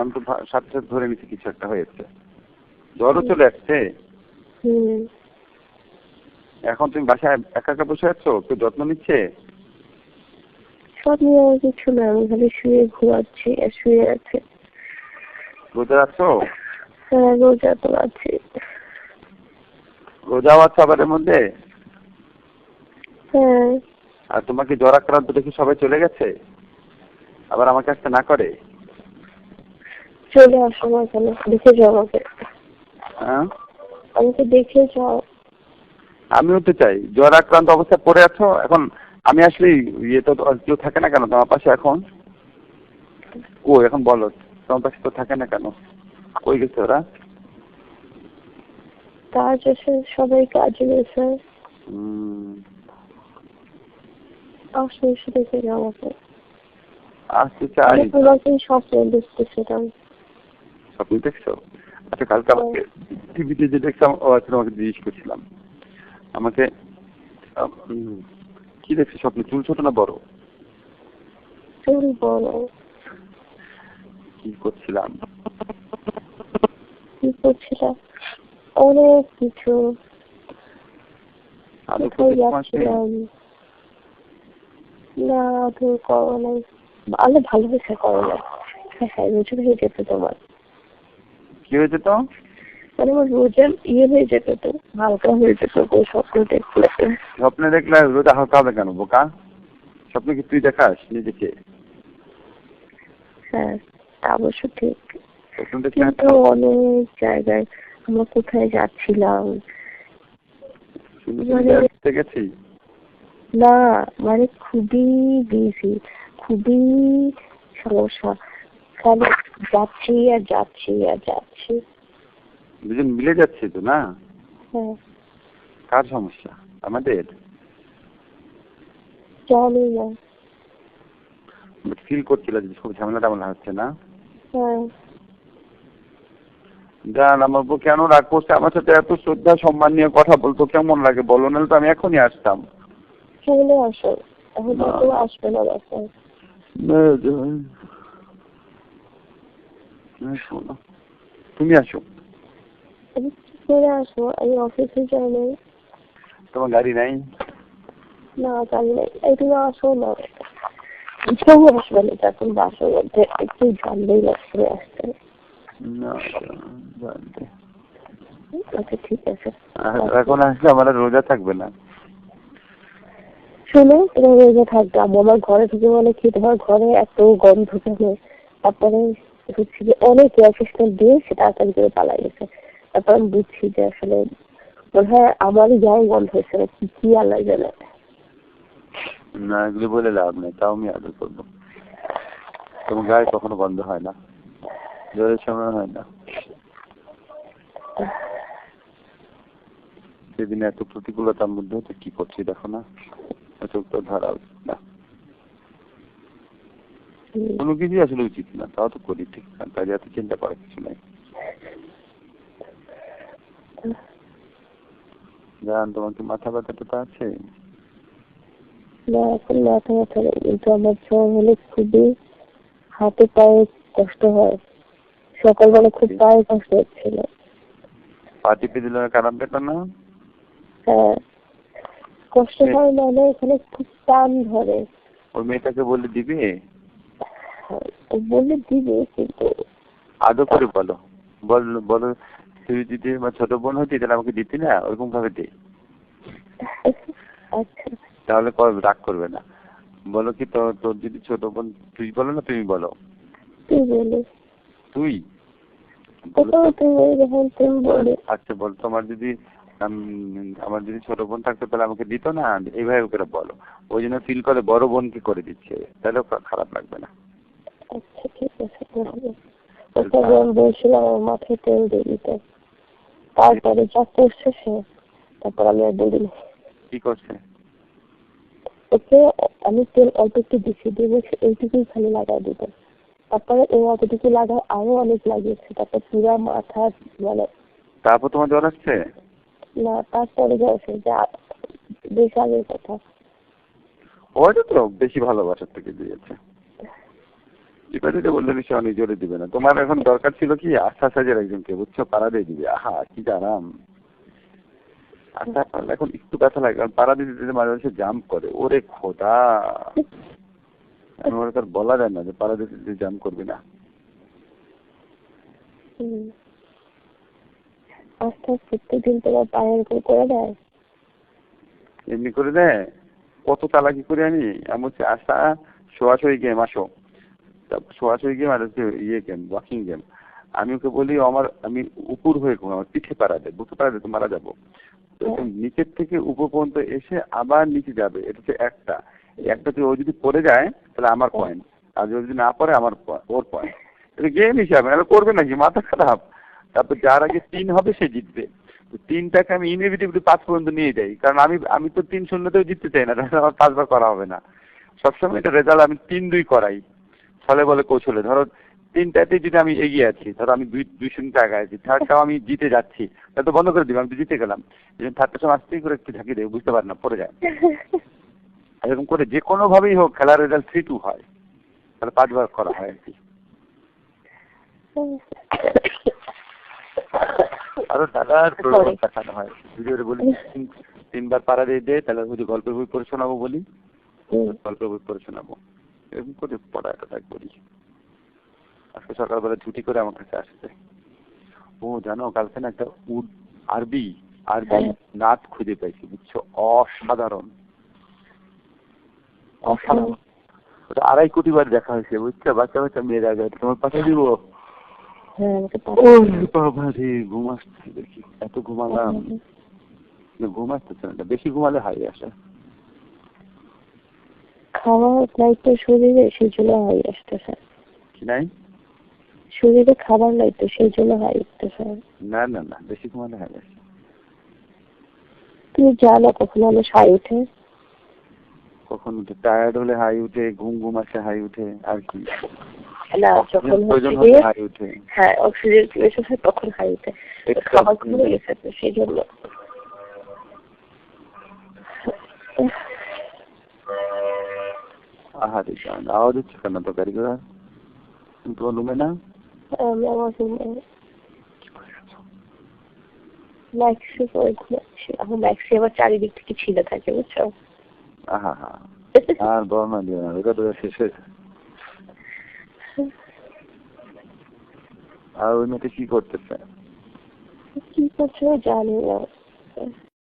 আমি তো সাথে সাথে ধরে নিচ্ছি কিছু একটা হয়েছে। জ্বরও চলে আসছে। হুম। এখন তুমি বাসায় একা একা বসে আছো? কেউ যত্ন নিচ্ছে? নিয়ে আমার কিছু না আমি খালি শুয়ে ঘুমাচ্ছি আর শুয়ে আছে। রোজা আছো? হ্যাঁ রোজা তো আছি। রোজাও আছো আবার এর মধ্যে? হ্যাঁ। আর তোমাকে জ্বর আক্রান্ত দেখে সবাই চলে গেছে? আবার আমাকে আসতে না করে? চলে আসো না কেন দেখে যাও আমাকে। হ্যাঁ? আমাকে দেখে যাও। আমিও তো চাই। জ্বর আক্রান্ত অবস্থায় পড়ে আছো? এখন আমি আসলে ইয়ে তো কেউ থাকে না কেন? তোমার পাশে এখন? ও এখন বলো। তোমার পাশে তো থাকে না কেন? কই গেছে ওরা? কাজ আছে সবাই কাজে গেছে। উম, আসো এসে দেখে যাও আমাকে। আসতে চাই। তোমাকে স্বপ্ন দেখতেছিলাম। স্বপ্ন দেখছ? আচ্ছা কালকে আমাকে টিভিতে যে দেখছিলাম ও আচ্ছা তোমাকে জিজ্ঞেস করছিলাম। আমাকে কি দেখছ স্বপ্ন? চুল ছোট না বড়? চুল বড়। কি করছিলাম? কি করছিলাম? অনেক কিছু। না তো করো নাই। ভালো ভালো হয়েছে করো নাই হ্যাঁ হ্যাঁ রোজা হয়ে যেত তোমার। কি হয়েছে তো? মানে আমার ইয়ে হয়ে যেত তো হালকা হয়ে যেত স্বপ্ন দেখলে স্বপ্নে দেখলে রোজা হালকা হবে কেন বোকা? স্বপ্নে কি তুই দেখাস নিজেকে? হ্যাঁ তা অবশ্য ঠিক। কিন্তু অনেক জায়গায় আমরা কোথায় যাচ্ছিলাম? মানে- না মানে খুবই বিজি খুবই সমস্যা। খালি যাচ্ছি আর যাচ্ছি আর যাচ্ছি। দুজন মিলে যাচ্ছে তো না? হ্যাঁ। কার সমস্যা? আমাদের? জানি না। ফিল করছিল যে খুব ঝামেলা টামেলা হচ্ছে না? হ্যাঁ। জান আমার বউ কেন রাগ করছে? আমার সাথে এত শ্রদ্ধা সম্মান নিয়ে কথা বলতো কেমন লাগে বলো? নাহলে তো আমি এখনই আসতাম। চলে আসো। এখন তো আসবে না। শোনো তুমি আসো। আমি কি করে আসব আমি অফিসে যাই নাই তোমার গাড়ি নাই? না জানি না এই তুমি আসো না। কেউ আসবে না তখন বাসার মধ্যে। একটু জানলেই আসতে। না, জানতে। আচ্ছা ঠিক আছে। এখন আসলে আমার রোজা থাকবে না। শোনো তোমার রোজা থাকবে। আমার ঘরে ঢুকে বলে কি তোমার ঘরে এত গন্ধ থাকে তারপরে হচ্ছে যে অনেক ফ্রেশনার দিয়ে সে তাড়াতাড়ি করে পালাই গেছে। তারপর আমি বুঝছি যে আসলে মনে হয় আমারই গায়ে গন্ধ হয়েছে না কি কি আল্লাহ জানে। না, এগুলি বলে লাভ নেই, তাও আমি আদর করব। তোমার গায়ে কখনো বন্ধ হয় না জ্বরের সময় হয় না। সেদিন এত প্রতিকূলতার মধ্যে কি করছি, দেখো না। চোখ তো ধরা উচিত না। কোনো কিছুই আসলে উচিত না তাও তো করি ঠিক না তাই এত চিন্তা করার কিছু নাই। জান তোমার কি মাথা ব্যথাটা তো আছে? না এখন মাথা ব্যথা নেই কিন্তু আমার জ্বর হলে খুবই হাতে পায়ে কষ্ট হয়। সকালবেলা খুব পায়ে কষ্ট হচ্ছিল। পা টিপে দিলে কারণ পেত না? হ্যাঁ কষ্ট হয় মানে এখানে খুব টান ধরে। ওই মেয়েটাকে বলে দিবে? বলে দিবে কিন্তু। আদৌ করে বলো। বল বলো তুই যদি আমার ছোট বোন হতি তাহলে আমাকে দিতি না? ওরকম ভাবে দে। আচ্ছা। তাহলে রাগ করবে না। বলো কি তোর তোর যদি ছোট বোন তুই বলো না তুমি বলো। তুই তুমি তুমি বলে আচ্ছা বল তোমার যদি আমার যদি ছোট বোন থাকতো তাহলে আমাকে দিত না? এইভাবে করে বলো। ওই জন্য ফিল করে বড় বোনকে করে দিচ্ছে। তাহলে খারাপ লাগবে না। ওটা তারপরে তারপর ও অতটুকু লাগায় আরও অনেক লাগিয়েছে তারপর পুরা মাথা মানে তারপর তোমার জ্বর আসছে? না তারপরে যাচ্ছে যা বেশ আগের কথা ওইটা তো বেশি ভালোবাসার থেকে দিয়েছে। টিপা দিতে বললে নিশ্চয় অনেক জোরে দিবে না। তোমার এখন দরকার ছিল কি? আস্থা সাজের একজনকে বুঝছ? পাড়া দিয়ে দিবে। আহা কি আরাম আস্থা এখন একটু ব্যথা লাগে কারণ পাড়া দিতে দিতে মাঝে মাঝে জাম্প করে। ওরে খোদা! আমার তার বলা যায় না যে পাড়া দিতে দিতে জাম্প করবি না। আস্তে প্রত্যেকদিন তোমার পায়ের উপর করে দেয়? এমনি করে দেয়? কত চালাকি করে আমি? আমি হচ্ছে আশা শোয়াশই গেম আসো। তারপর শোয়াশই গেম আর হচ্ছে ইয়ে গেম ওয়াকিং গেম আমি ওকে বলি আমার আমি উপর হয়ে ঘুমাই আমার পিঠে পাড়া দেয় বুকে পাড়া দেয় তো মারা যাব। তো নিচের থেকে উপর পর্যন্ত এসে আবার নিচে যাবে এটা হচ্ছে একটা। এই একটা যদি ও যদি পড়ে যায় তাহলে আমার পয়েন্ট আর যদি না পড়ে আমার ওর পয়েন্ট এটা গেম হিসাবে নাহলে করবে নাকি? মাথা খারাপ। তারপর যার আগে তিন হবে সে জিতবে। তো তিনটাকে আমি ইনএভিটেবলি পাঁচ পর্যন্ত নিয়ে যাই। কারণ আমি আমি তো তিন শূন্যতেও জিততে চাই না আমার পাঁচবার করা হবে না। সবসময় এটা রেজাল্ট আমি তিন দুই করাই। ফলে বলে কৌশলে। ধরো তিনটাতে যদি আমি এগিয়ে আছি ধরো আমি দুই দুই শূন্য আগে আছি থার্ডটাও আমি জিতে যাচ্ছি তাহলে তো বন্ধ করে দিবি আমি তো জিতে গেলাম। থার্ডটার সময় আসতেই করে একটু ঝাঁকি দেবে বুঝতে পারে না পড়ে যায়। এরকম করে যে কোনো ভাবেই হোক খেলার রেজাল্ট থ্রি টু হয়। তাহলে পাঁচবার করা হয় আর কি। আরও দাদার দেখানো হয়। ভিডিওতে বলি তিন- তিনবার পাড়া দিয়ে দে তাহলে ওই যে গল্পের বই পড়ে শোনাবো বলি গল্পের বই পড়ে শোনাবো। এরকম করে পড়াটা করি। আজকে সকালবেলা ছুটি করে আমার কাছে আসছে। ও জানো কালকে না একটা উড আরবি আরবি হ্যাঁ। নাচ খুঁজে পাইছি বুঝছ? অসাধারণ। অসাধারণ। ওটা আড়াই কোটি বার দেখা হয়েছে বুঝছ? বাচ্চা বাচ্চা মেয়েরা যায় তোমার পাঠিয়ে দিব? হ্যাঁ। বাবা রে ঘুম আসছে দেখি। এত ঘুমালাম। ঘুম আসতেছে না বেশি ঘুমালে হাই আসে। নাই তো শরীরে সেই জন্য হাই আসতেছে। নাই? শরীরে খাবার নাই তো সেই জন্য হাই উঠতেছে না না না বেশি হাই আসে। তুমি জানো কখন আমার হাই উঠে? কখন উঠে? টায়ার্ড হলে হাই উঠে ঘুম ঘুম আসে হাই উঠে আর কি। না যখন হাই উঠে। হ্যাঁ অক্সিজেন হয় তখন হাই উঠে। খাবার কমে গেছে সেই জন্য। আওয়াজ হচ্ছে কেন তো কারিগর তোমার রুমে না আমি আমার রুমে ম্যাক্সি করে এখন ম্যাক্সি আবার চারিদিক থেকে ছিঁড়ে থাকে বুঝছ কি করতেছে কি করছ জানি না